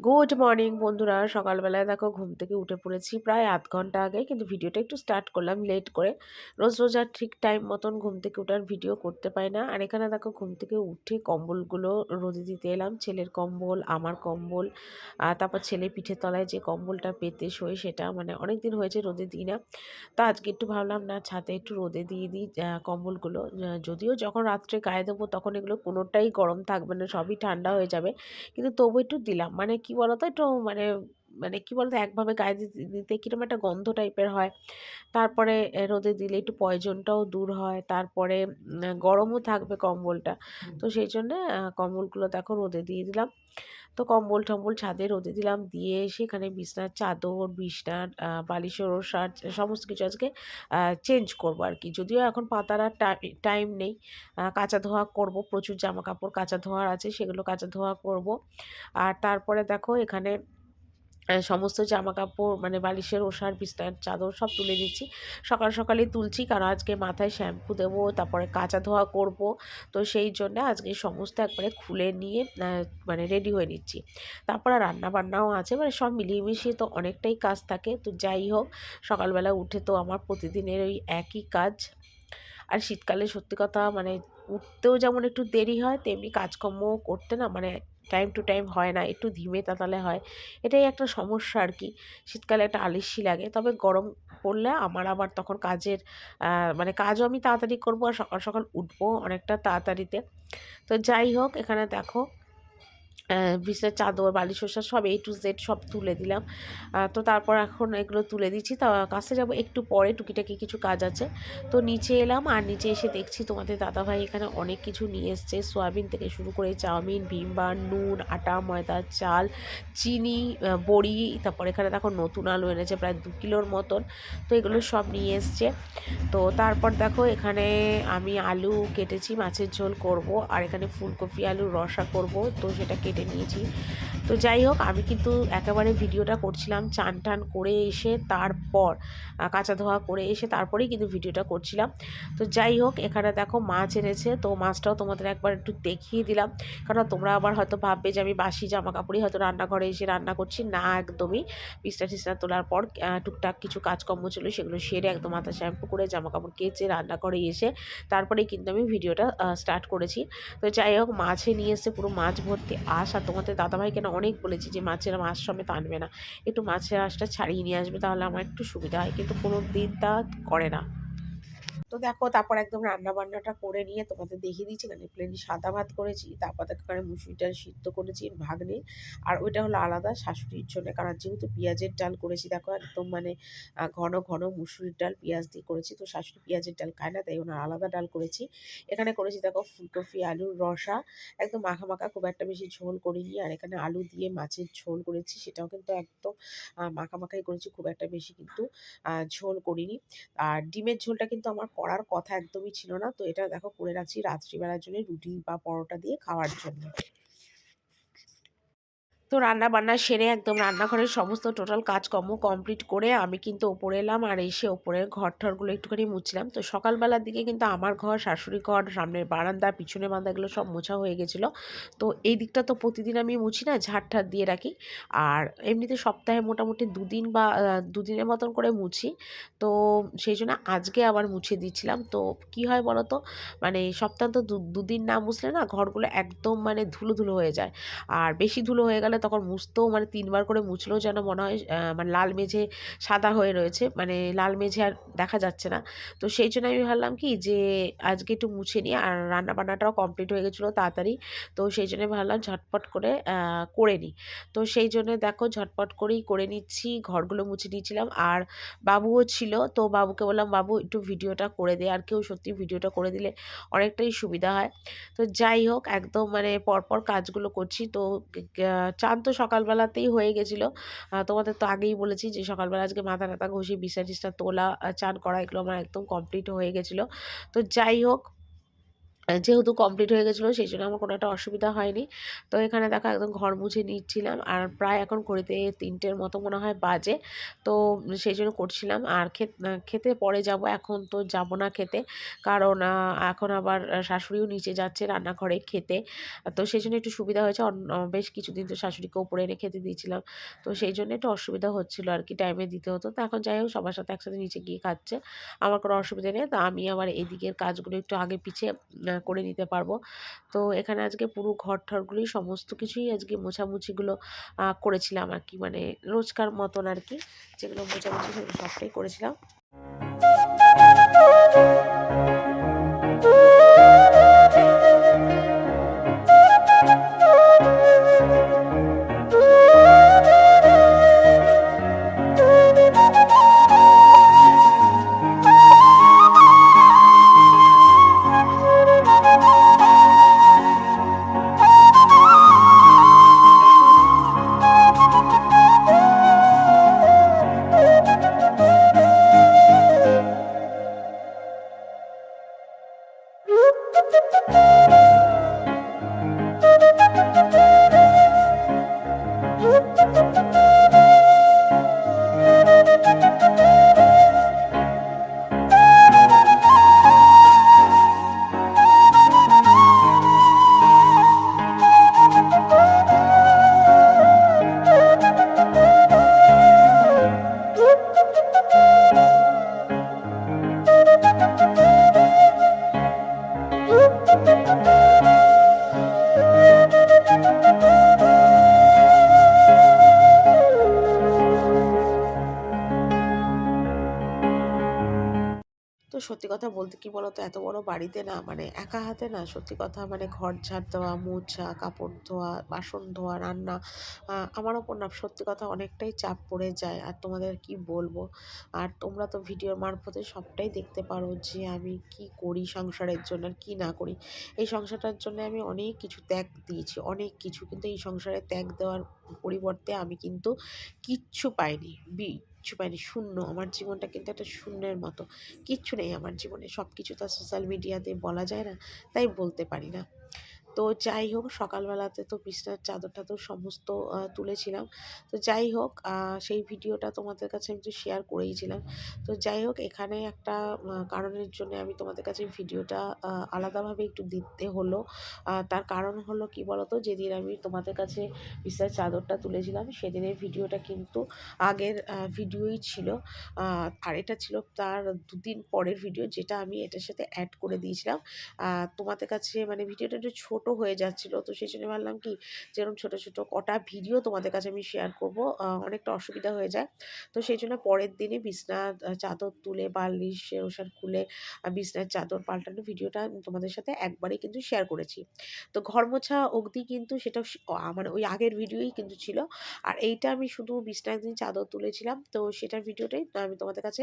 Good morning বন্ধুরা। সকালবেলায় দেখো, ঘুম থেকে উঠে পড়েছি প্রায় আধ ঘণ্টা আগে, কিন্তু ভিডিওটা একটু স্টার্ট করলাম লেট করে। রোজ রোজ আর ঠিক টাইম মতন ঘুম থেকে উঠার ভিডিও করতে পাই না। আর এখানে দেখো, ঘুম থেকে উঠে কম্বলগুলো রোদে দিতে এলাম। ছেলের কম্বল, আমার কম্বল তারপর ছেলে পিঠের তলায় যে কম্বলটা পেতে শোয়, সেটা মানে অনেক দিন হয়েছে রোদে দিই না। তো আজকে একটু ভাবলাম, না, ছাদে একটু রোদে দিয়ে দিই কম্বলগুলো। যদিও যখন রাত্রে গায়ে দেবো, তখন এগুলো কোনোটাই গরম থাকবে না, সবই ঠান্ডা হয়ে যাবে। কিন্তু তবু একটু দিলাম। মানে কি বলতো? একটু মানে মানে কি বলতো? একভাবে গায়ে দিতে দিতে কীরকম একটা গন্ধ টাইপের হয়। তারপরে রোদে দিলে একটু পয়জনটাও দূর হয়। তারপরে গরমও থাকবে কম্বলটা। তো সেই জন্যে কম্বলগুলো দেখো রোদে দিয়ে দিলাম। তো কম্বল টম্বল ছাদে রোদে দিলাম, দিয়ে এসে এখানে বিছনার চাদর, বিছনার বালিশের ওষার সমস্ত কিছু আজকে চেঞ্জ করব আর কি। যদিও এখন পাতার আর টাইম নেই কাঁচা ধোয়া করব, প্রচুর জামা কাপড় কাঁচা ধোয়ার আছে, সেগুলো কাঁচা ধোয়া করব। আর তারপরে দেখো এখানে সমস্ত জামা কাপড় মানে বালিশের ওষার বিস্তার চাদর সব তুলে দিচ্ছি। সকাল সকালেই তুলছি কারণ আজকে মাথায় শ্যাম্পু দেবো, তারপরে কাঁচা ধোয়া করব। তো সেই জন্য আজকে সমস্ত একবারে খুলে নিয়ে মানে রেডি হয়ে নিচ্ছি। তারপরে রান্না বান্নাও আছে মানে সব মিলিয়ে মিশিয়ে তো অনেকটাই কাজ থাকে। তো যাই হোক, সকালবেলা উঠে তো আমার প্রতিদিনের ওই একই কাজ। আর শীতকালে সত্যি কথা মানে উঠতেও যেমন একটু দেরি হয়, তেমনি কাজকর্ম করতে না মানে টাইম টু টাইম হয় না, একটু ধিমে তাতালে হয়। এটাই একটা সমস্যা আর কি। শীতকালে একটা আলিসি লাগে। তবে গরম পড়লে আমার আবার তখন কাজের মানে কাজও আমি তাড়াতাড়ি করব আর সকাল সকাল উঠবো অনেকটা তাড়াতাড়িতে। তো যাই হোক, এখানে দেখো বিছানার চাদর বালি শসা সব এ টু জেড সব তুলে দিলাম। তো তারপর এখন এগুলো তুলে দিচ্ছি। তা, কাছে যাব একটু পরে, টুকিটাকি কিছু কাজ আছে। তো নিচে এলাম আর নিচে এসে দেখছি তোমাদের দাদাভাই এখানে অনেক কিছু নিয়ে এসছে। সোয়াবিন থেকে শুরু করে চাউমিন ভিমবার নুন, আটা, ময়দা, চাল, চিনি বড়ি, তারপর এখানে দেখো নতুন আলু এনেছে প্রায় দু কিলোর মতন। তো এগুলো সব নিয়ে এসছে। তো তারপর দেখো এখানে আমি আলু কেটেছি, মাছের ঝোল করব। আর এখানে ফুলকপি আলু রসা করব। তো সেটা কেটে নিয়েছি। তো যাই হোক, আমি কিন্তু একেবারে ভিডিওটা করছিলাম চান টান করে এসে তারপর কাঁচা ধোয়া করে এসে তারপরেই কিন্তু ভিডিওটা করছিলাম। তো যাই হোক, এখানে দেখো মাছ এনেছে, তো মাছটাও তোমাদের একবার একটু দেখিয়ে দিলাম। কারণ তোমরা আবার হয়তো ভাববে যে আমি বাসি জামা কাপড়ই হয়তো রান্নাঘরে এসে রান্না করছি। না, একদমই। পিসটা টিসটা তোলার পর টুকটাক কিছু কাজকর্ম ছিল, সেগুলো সেরে একদম মাথা শ্যাম্পু করে জামা কাপড় কেচে রান্নাঘরে এসে তারপরেই কিন্তু আমি ভিডিওটা স্টার্ট করেছি। তো যাই হোক, মাছে নিয়ে এসে পুরো মাছ ভর্তি আস আর তোমাদের দাদাভাইকে না অনেক বলেছি যে মাছের মাছ সমেত আনবে না। একটু মাছের আঁশটা ছাড়িয়ে নিয়ে আসবে তাহলে আমার একটু সুবিধা হয়। কিন্তু কোনো দিন তা করে না। তো দেখো, তারপর একদম রান্না বান্নাটা করে নিয়ে তোমাদের দেখিয়ে দিচ্ছি এখানে প্লেন সাদা ভাত করেছি, তারপর এখানে মুসুরিটা সিদ্ধ করেছি ভাগ্নে। আর ওইটা হলো আলাদা শাশুড়ির জন্য, কারণ যেহেতু পেঁয়াজের ডাল করেছি, দেখো একদম মানে ঘন ঘন মুসুরির ডাল, পেঁয়াজ দিয়ে করেছি। তো শাশুড়ি পেঁয়াজের ডাল খায় না, তাই ওনার আলাদা ডাল করেছি। এখানে করেছি দেখো ফুলকপি, আলুর রসা, একদম মাখা মাখা, খুব একটা বেশি ঝোল করিনি। আর এখানে আলু দিয়ে মাছের ঝোল করেছি, সেটাও কিন্তু একদম মাখা মাখাই করেছি, খুব একটা বেশি কিন্তু ঝোল করিনি। আর ডিমের ঝোলটা কিন্তু আমার করার কথা একদমই ছিল না। তো এটা দেখো করে রাখছি রাত্রিবেলার জন্য রুটি বা পরোটা দিয়ে খাওয়ার জন্য। তো রান্না বান্না সেরে একদম রান্নাঘরের সমস্ত টোটাল কাজকর্ম কমপ্লিট করে আমি কিন্তু ওপরে এলাম আর এসে ওপরের ঘর ঠরগুলো একটুখানি মুছলাম। তো সকালবেলার দিকে কিন্তু আমার ঘর, শাশুড়ি ঘর, সামনের বারান্দা পিছনে বান্দাগুলো সব মোছা হয়ে গেছিল। তো এই দিকটা তো প্রতিদিন আমি মুছি না ঝাড় দিয়ে রাখি। আর এমনিতে সপ্তাহে মোটামুটি দুদিন বা দুদিনের মতন করে মুছি। তো সেই জন্য আজকে আবার মুছে দিচ্ছিলাম। তো কি হয় বলো তো মানে সপ্তাহ তো দুদিন না মুছলে না ঘরগুলো একদম মানে ধুলো ধুলো হয়ে যায়। আর বেশি ধুলো হয়ে গেলে তখন মুছতেও মানে তিনবার করে মুছলেও যেন মনে হয় মানে লাল মেঝে সাদা হয়ে রয়েছে মানে লাল মেঝে আর দেখা যাচ্ছে না। তো সেই জন্য আমি ভাবলাম কি যে আজকে একটু মুছে নিই আর রান্না বান্নাটাও কমপ্লিট হয়ে গেছিল তাড়াতাড়ি। তো সেই জন্য ভাবলাম ঝটপট করে করে নিই। তো সেই জন্য দেখো ঝটপট করেই করে নিচ্ছি, ঘরগুলো মুছে নিয়েছিলাম আর বাবুও ছিল। তো বাবুকে বললাম, বাবু, একটু ভিডিওটা করে দে। আর কেউ সত্যি ভিডিওটা করে দিলে অনেকটাই সুবিধা হয়। তো যাই হোক, একদম মানে পরপর কাজগুলো করছি। তো চান তো সকালবেলাতেই হয়ে গেছিল। তোমাদের তো আগেই বলেছি যে সকালবেলা আজকে মাথা টাথা ঘষি বিছনা তোলা চান করা এগুলো আমার একদম কমপ্লিট হয়ে গেছিল। তো যাই হোক যেহেতু কমপ্লিট হয়ে গেছিল, সেই জন্য আমার কোনো একটা অসুবিধা হয়নি। তো এখানে দেখো একদম ঘর মুছে নিচ্ছিলাম। আর প্রায় এখন ঘড়িতে তিনটের মতো মনে হয় বাজে। তো সেই জন্য করছিলাম। আর খেতে পরে যাব। এখন তো যাব না খেতে। কারণ এখন আবার শাশুড়িও নিচে যাচ্ছে রান্নাঘরে খেতে। তো সেই জন্য একটু সুবিধা হয়েছে। বেশ কিছুদিন তো শাশুড়িকে ওপরে এনে খেতে দিয়েছিলাম। তো সেই জন্য একটু অসুবিধা হচ্ছিল আর কি। টাইমে দিতে হতো। তো এখন যাই হোক, সবার সাথে একসাথে নিচে গিয়ে খাচ্ছে। আমার কোনো অসুবিধা নেই। তো আমি আবার এদিকের কাজগুলো একটু আগে পিছিয়ে করে নিতে পারব। তো এখানে আজকে পুরো ঘর ঠরগুলি সমস্ত কিছুই আজকে মোছামুছিগুলো করেছিলাম আর কি। মানে রোজকার মতন আর কি। যেগুলো মোছামুছি সেগুলো সবটাই করেছিলাম। সত্যি কথা বলতে কি বলতো, এত বড় বাড়িতে না মানে একা হাতে না সত্যি কথা মানে ঘর ঝাড় দেওয়া, মোছা, কাপড় ধোয়া, বাসন ধোয়া, রান্না আমার ওপর না সত্যি কথা অনেকটাই চাপ পড়ে যায়। আর তোমাদের কি বলব? আর তোমরা তো ভিডিওর মারফতে সবটাই দেখতে পারো যে আমি কি করি সংসারের জন্য আর কী না করি। এই সংসারটার জন্য আমি অনেক কিছু ত্যাগ দিয়েছি, অনেক কিছু। কিন্তু এই সংসারে ত্যাগ দেওয়ার পরিবর্তে আমি কিন্তু কিচ্ছু পাইনি, বি, কিচ্ছু পাইনি, শূন্য। আমার জীবনটা কিন্তু একটা শূন্যের মতো। কিচ্ছু নেই আমার জীবনে। সব কিছু তো সোশ্যাল মিডিয়াতে বলা যায় না, তাই বলতে পারি না। তো যাই হোক, সকালবেলাতে তো বিছনার চাদর টাদর সমস্ত তুলেছিলাম। তো যাই হোক সেই ভিডিওটা তোমাদের কাছে আমি তো শেয়ার করেইছিলাম তো যাই হোক, এখানে একটা কারণের জন্য আমি তোমাদের কাছে ভিডিওটা আলাদাভাবে একটু দিতে হলো। তার কারণ হলো কি বলতো, যেদিন আমি তোমাদের কাছে বিছনার চাদরটা তুলেছিলাম, সেদিনের ভিডিওটা কিন্তু আগের ভিডিওই ছিল। আর এটা ছিল তার দুদিন পরের ভিডিও, যেটা আমি এটার সাথে অ্যাড করে দিয়েছিলাম। তোমাদের কাছে মানে ভিডিওটা একটু ছোট ছোট হয়ে যাচ্ছিল। তো সেই জন্য ভাবলাম কি, যেরকম ছোটো ছোটো কটা ভিডিও তোমাদের কাছে আমি শেয়ার করব অনেকটা অসুবিধা হয়ে যায়। তো সেই জন্য পরের দিনে বিছনার চাদর তুলে, বালিশ, ওষার খুলে বিছনার চাদর পাল্টানো ভিডিওটা তোমাদের সাথে একবারই কিন্তু শেয়ার করেছি। তো ঘর মোছা অবধি কিন্তু সেটা মানে ওই আগের ভিডিওই কিন্তু ছিল। আর এইটা আমি শুধু বিছনার দিন চাদর তুলেছিলাম, তো সেটার ভিডিওটাই আমি তোমাদের কাছে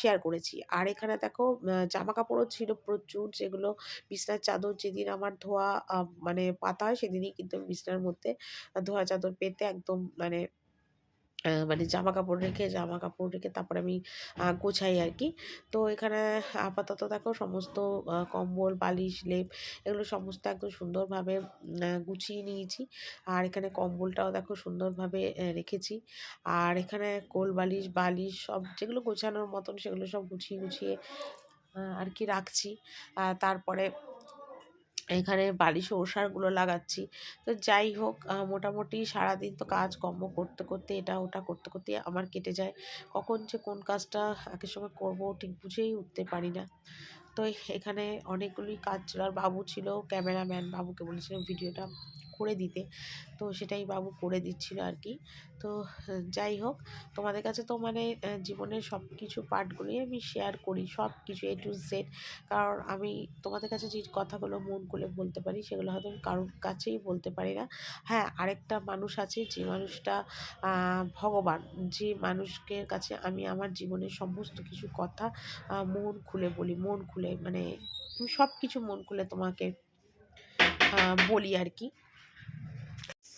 শেয়ার করেছি। আর এখানে দেখো জামা কাপড়ও ছিল প্রচুর, যেগুলো বিছনার চাদর যেদিন আমার ধোয়া মানে পাতা হয় সেদিনই কিন্তু বিছানার মধ্যে ধোয়া চাদর পেতে একদম মানে মানে জামা কাপড় রেখে জামা কাপড় রেখে তারপরে আমি গোছাই আর কি তো এখানে আপাতত দেখো সমস্ত কম্বল, বালিশ, লেপ এগুলো সমস্ত একদম সুন্দরভাবে গুছিয়ে নিয়েছি। আর এখানে কম্বলটাও দেখো সুন্দরভাবে রেখেছি। আর এখানে কোল বালিশ বালিশ সব যেগুলো গোছানোর মতন সেগুলো সব গুছিয়ে গুছিয়ে আর কি রাখছি। তারপরে এখানে বাড়ি ওষারগুলো লাগাচ্ছি। তো যাই হোক মোটামুটি সারাদিন তো কাজ কর্ম করতে করতে এটা ওটা করতে করতে আমার কেটে যায়। কখন যে কোন কাজটা একের সময় করব ঠিক বুঝেই উঠতে পারি না। তো এখানে অনেকগুলি কাজ ছিল, আর বাবু ছিল ক্যামেরাম্যান, বাবুকে বলেছিলাম ভিডিওটা করে দিতে। তো সেটাই বাবু করে দিচ্ছিল আর কি। তো যাই হোক, তোমাদের কাছে তো মানে জীবনের সব কিছু পার্টগুলোই আমি শেয়ার করি সব কিছু এ টু জেড কারণ আমি তোমাদের কাছে যে কথাগুলো মন খুলে বলতে পারি, সেগুলো হয়তো আমি কারোর কাছেই বলতে পারি না। হ্যাঁ আরেকটা মানুষ আছে, যে মানুষটা ভগবান। যে মানুষকে কাছে আমি আমার জীবনের সমস্ত কিছু কথা মন খুলে বলি, মন খুলে মানে সব কিছু মন খুলে তোমাকে বলি আর কি।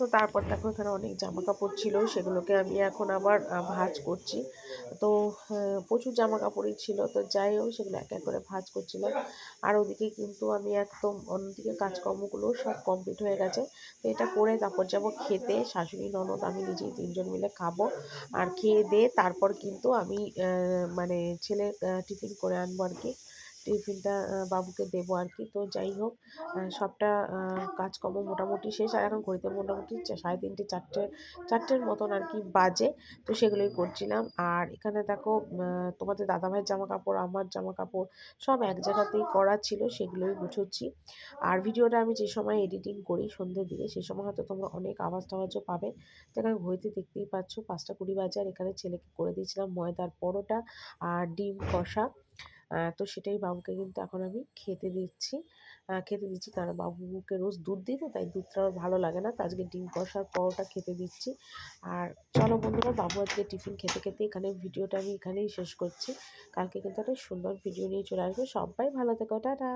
তো তারপর দেখো এখানে অনেক জামা কাপড় ছিল, সেগুলোকে আমি এখন আবার ভাজ করছি। তো প্রচুর জামা কাপড়ই ছিল, তো যাই হোক, সেগুলো এক এক করে ভাজ করছিলাম। আর ওদিকে কিন্তু আমি একদম অন্যদিকে কাজকর্মগুলো সব কমপ্লিট হয়ে গেছে। তো এটা করে তারপর যাব খেতে। শাশুড়ি, ননদ, আমি নিজেই তিনজন মিলে খাব আর খেয়ে দিয়ে তারপর কিন্তু আমি মানে ছেলে টিফিন করে আনব আর কি। টিফিনটা বাবুকে দেবো আর কি তো যাই হোক সবটা কাজকর্ম মোটামুটি শেষ। আর এখন ঘড়িতে মোটামুটি সাড়ে তিনটে, চারটে, চারটের মতন আর কি বাজে। তো সেগুলোই করছিলাম। আর এখানে দেখো তোমাদের দাদাভাইয়ের জামা কাপড় আমার জামা কাপড় সব এক জায়গাতেই করা ছিল, সেগুলোই গুছোচ্ছি। আর ভিডিওটা আমি যে সময় এডিটিং করি সন্ধ্যের দিকে সেই সময় হয়তো তোমরা অনেক আওয়াজ টাওয়াজও পাবে। তো এখানে ঘড়িতে দেখতেই পাচ্ছ, পাঁচটা কুড়ি বাজে। আর এখানে ছেলেকে করে দিয়েছিলাম ময়দার পরোটা আর ডিম কষা। তো সেটাই বাবুকে কিন্তু এখন আমি খেতে দিচ্ছি। খেতে দিচ্ছি কারণ বাবুকে রোজ দুধ দিতে তাই দুধটা ওর ভালো লাগে না। তো আজকে ডিম কষার পরোটা খেতে দিচ্ছি। আর চলো বন্ধুরা, বাবু আজকে টিফিন খেতে খেতে এখানে ভিডিওটা আমি এখানেই শেষ করছি। কালকে কিন্তু একটা সুন্দর ভিডিও নিয়ে চলে আসবে। সবাই ভালো থেকো, টাটা!